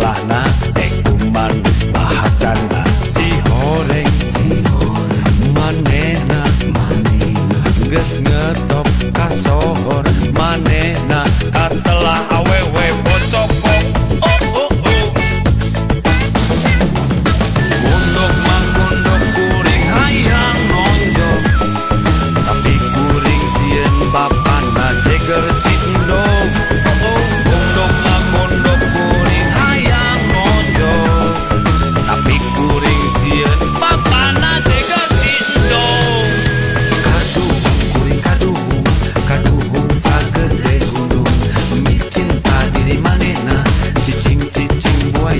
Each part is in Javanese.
salahna Eku manis bahasana Si horeng Manena Ges ngetop kasohor. Manena Katelah awewe bocopo Oh oh oh. Mundok mangkundok kuring hayang nonjo. Tapi kuring sien bapana jeger jeger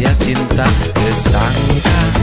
saya cinta kesangka.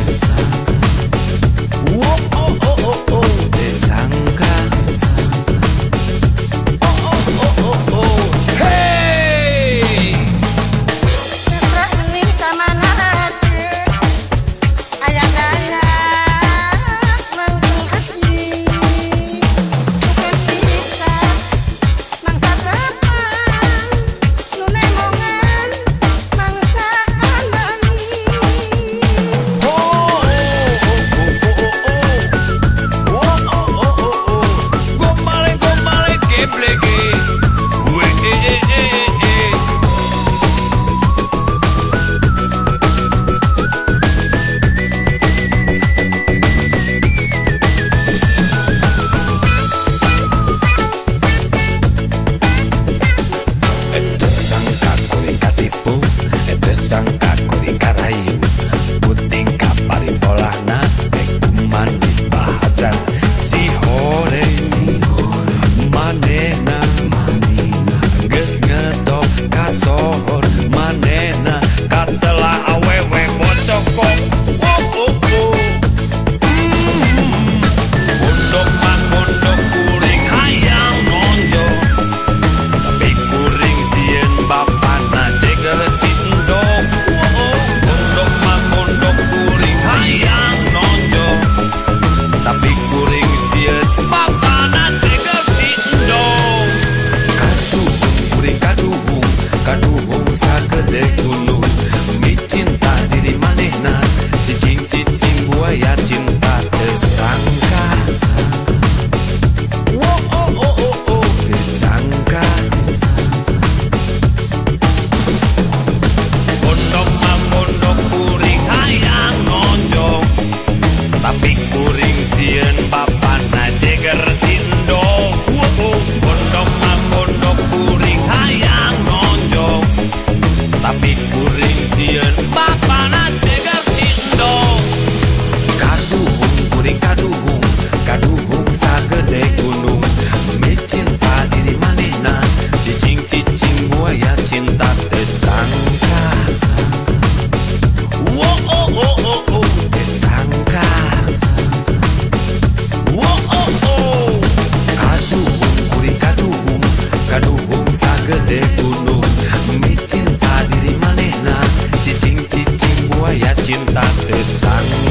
cinta tersangka. Wo oh oh oh oh tersangka. Wo oh oh Kaduhum kuri kaduhum Kaduhum sagede gunung. Mi cinta diri manehna Cicing cicing buaya cinta tersangka.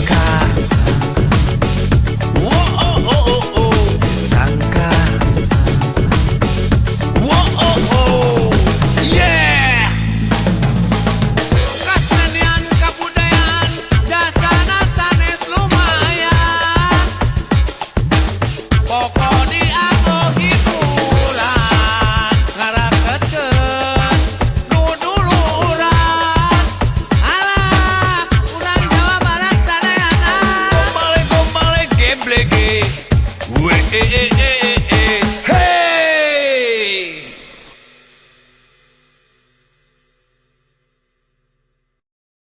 hey, hey, hey.